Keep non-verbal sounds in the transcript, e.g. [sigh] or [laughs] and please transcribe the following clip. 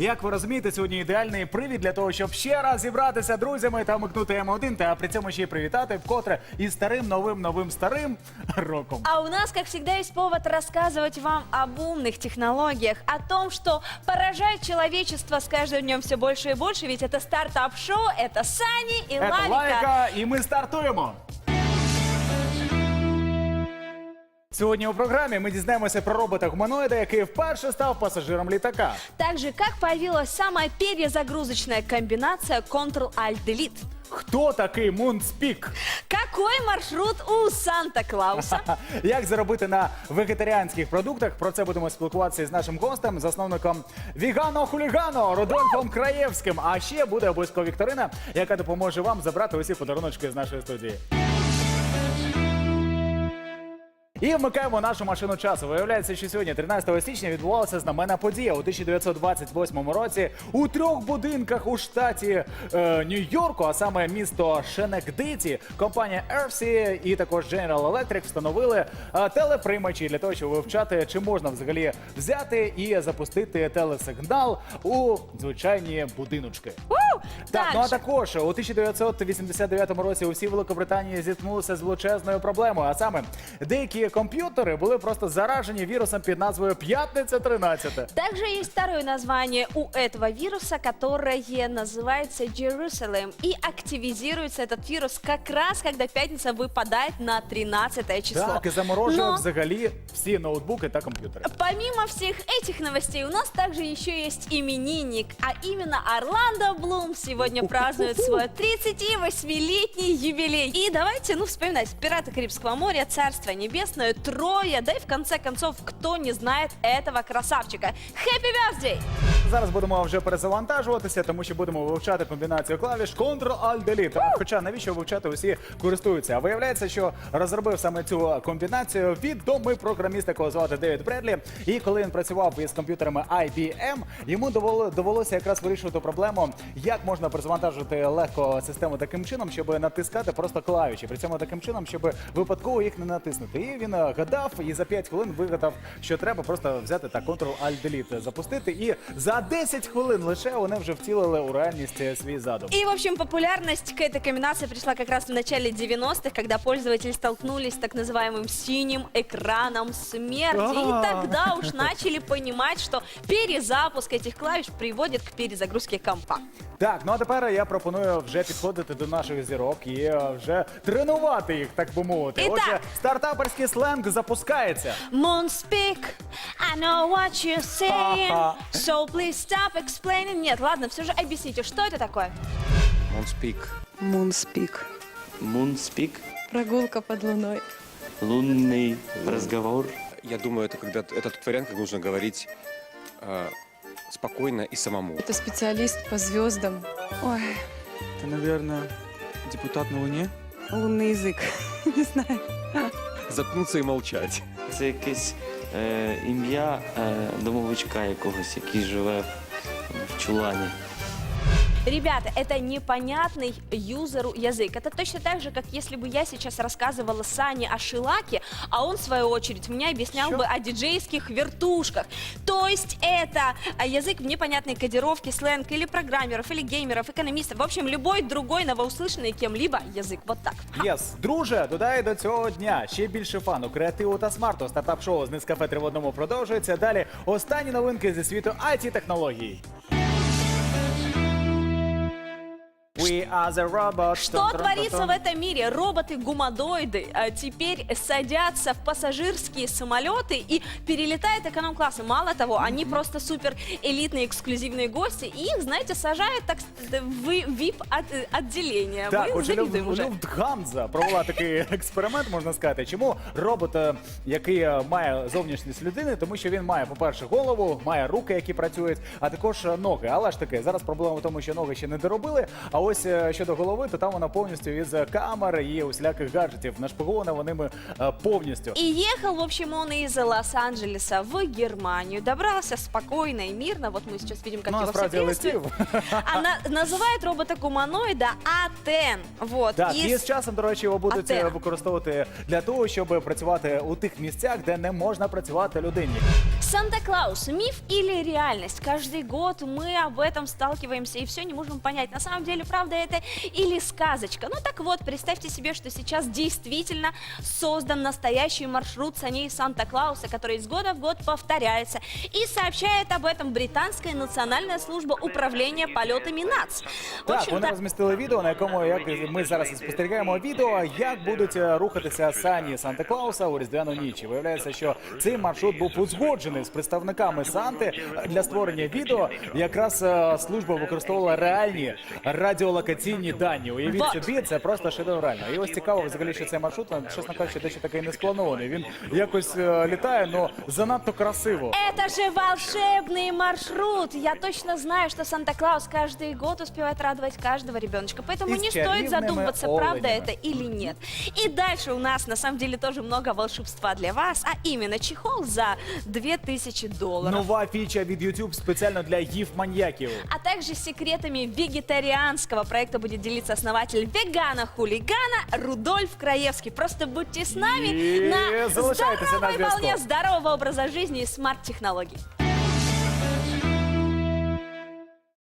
Як ви розумієте, сьогодні ідеальний привід для того, щоб ще раз зібратися друзями та вмикнути М1, та при цьому ще й привітати вкотре із старим новим новим старим роком. А у нас, как всегда, есть повод рассказывать вам об умных технологиях, о том, что поражает человечество с каждым днем все больше и больше, ведь это стартап-шоу, это Сани и Це Лавика. лайка, і ми стартуємо. Сьогодні у програмі ми дізнаємося про робота гуманоїда, який вперше став пасажиром літака. Также, как появилась самая перезагрузочная комбинация Ctrl-Alt-Delete. Хто такий Мунспік? Какой маршрут у Санта-Клауса? [laughs] Як заробити на вегетаріанських продуктах? Про це будемо спілкуватися з нашим гостем, засновником Вігано Хулігано Рудольфом Краєвським. А ще буде обов'язково вікторина, яка допоможе вам забрати усі подаруночки з нашої студії. І вмикаємо нашу машину часу. Виявляється, що сьогодні, 13 січня, відбувалася знаменна подія у 1928 році у трьох будинках у штаті е, Нью-Йорку, а саме місто Шенекдиті, компанія Ерсі і також General Electric встановили е, телеприймачі для того, щоб вивчати, чи можна взагалі взяти і запустити телесигнал у звичайні будиночки. Так, ну а також у 1989 році у всій Великобританії зіткнулися з величезною проблемою. А саме деякі комп'ютери були просто заражені вірусом під назвою П'ятниця 13. Также есть второе название у этого вируса, которое называется Jerusalem. И активизируется этот вирус как раз, когда пятница выпадает на 13 число. Так, і заморожує Но взагалі всі ноутбуки та комп'ютери. Помимо всех этих новостей, у нас также еще есть именинник, а именно Орландо Блум сегодня празднует свой 38-летний юбилей. И давайте, ну, вспоминать «Пираты Карибского моря», «Царство небесное», «Троя», да и в конце концов, кто не знает этого красавчика. Happy birthday! Зараз будемо вже перезавантажуватися, тому що будемо вивчати комбінацію клавіш Ctrl-Alt-Delete. А Хоча навіщо вивчати усі користуються? А виявляється, що розробив саме цю комбінацію відомий програміст, якого звати Девід Бредлі. І коли він працював із комп'ютерами IBM, йому довелося якраз вирішувати проблему, як можна перезавантажувати легко систему таким чином, щоб натискати просто клавіші. При цьому таким чином, щоб випадково їх не натиснути. І він е, гадав і за 5 хвилин вигадав, що треба просто взяти та Ctrl-Alt-Delete запустити. І за 10 хвилин лише вони вже втілили у реальність е, свій задум. И, в общем, популярность к этой комбинации пришла как раз в начале 90-х, когда пользователи столкнулись с так называемым синим экраном смерти. И А. тогда уж начали понимать, что перезапуск этих клавиш приводит к перезагрузке компа. Так, ну а тепер я пропоную вже підходити до наших зірок і е, вже тренувати їх, так би мовити. І так. Отже, стартаперський сленг запускається. Moonspeak, I know what you're saying, so please stop explaining. Нет, ладно, все же объясните, что это такое? Moonspeak. Мунспик. Moonspeak, Прогулка под луной. лунный разговор. Я думаю, это когда это тот вариант, как нужно говорить э, спокойно и самому. Это специалист по звездам. Ой, Это, наверное, депутат на Луне. лунный язык. [laughs] Не знаю. Заткнуться и молчать. Це якесь е, ім'я е, домовичка якогось, який живе в чулані. Ребята, это непонятный юзеру язык. Это точно так же, как если бы я сейчас рассказывала Сане о Шилаке, а он, в свою очередь, мне объяснял Чё? бы о диджейских вертушках. То есть это а, язык в непонятной кодировке, сленг или программеров, или геймеров, экономистов. В общем, любой другой новоуслышанный кем-либо язык. Вот так. Єс, друже, додай до цього дня ще більше фану, креативу та смарту. Стартап-шоу з Нескафе 3 в одному продовжується. Далі останні новинки зі світу it технологій We are the robots. Что творится в этом мире? Роботы-гумадоиды э, теперь садятся в пассажирские самолеты и перелетают эконом-классы. Мало того, они просто супер элитные эксклюзивные гости. И их, знаете, сажают так сказать, в VIP-отделение. Так, Мы отже, завидуем Люф- уже. Люфтганза провела такий експеримент, [laughs] можна сказати. Чому робот, е, який е, має зовнішність людини, тому що він має, по-перше, голову, має руки, які працюють, а також е, ноги. Але ж таки, зараз проблема в тому, що ноги ще не доробили. А ось ось е, щодо голови, то там вона повністю із е, камер і усіляких гаджетів. Нашпигована вони ми е, повністю. И ехал, в общем, он из Лос-Анджелеса в Германию. Добрался спокойно и мирно. Вот мы сейчас видим, как Ну, его насправді сопутствует. летів. А на- называют робота-гуманоида А10. Вот. Так, И і с- з часом, до речі, його будуть Антена. е, використовувати для того, щоб працювати у тих місцях, де не можна працювати людині. Санта-Клаус, миф или реальность? Каждый год мы об этом сталкиваемся и все не можем понять, на самом деле, правда это или сказочка. Ну так вот, представьте себе, что сейчас действительно создан настоящий маршрут саней Санта-Клауса, который из года в год повторяется. И сообщает об этом британская национальная служба управления полетами НАЦ. В Так, вони общем-то, розмістили відео, на якому як ми зараз і спостерігаємо відео, як будуть е, рухатися сані Санта Клауса у різдвяну ніч. І Виявляється, що цей маршрут був узгоджений з представниками Санти для створення відео. Якраз е, служба використовувала реальні радіолокаційні дані. Уявіть Вот. собі, це просто шедеврально. І ось цікаво, взагалі, що цей маршрут, ну, чесно кажучи, дещо такий не спланований. Він якось е, літає, але занадто красиво. Это же волшебный маршрут! Я точно знаю, что Санта-Клаус каждый год успевает радовать каждого ребеночка. Поэтому И с не стоит чаривными задумываться, правда оленями. это или нет. И дальше у нас на самом деле тоже много волшебства для вас, а именно чехол за 2000 долларов. Нова фіча від YouTube спеціально для їв-маньяків. А также секретами вегетарианского проекта будет делиться основатель вегана-хулигана Рудольф Краевский. Просто будьте с нами И на здоровой волне здорового образа жизни и смарт-технологий.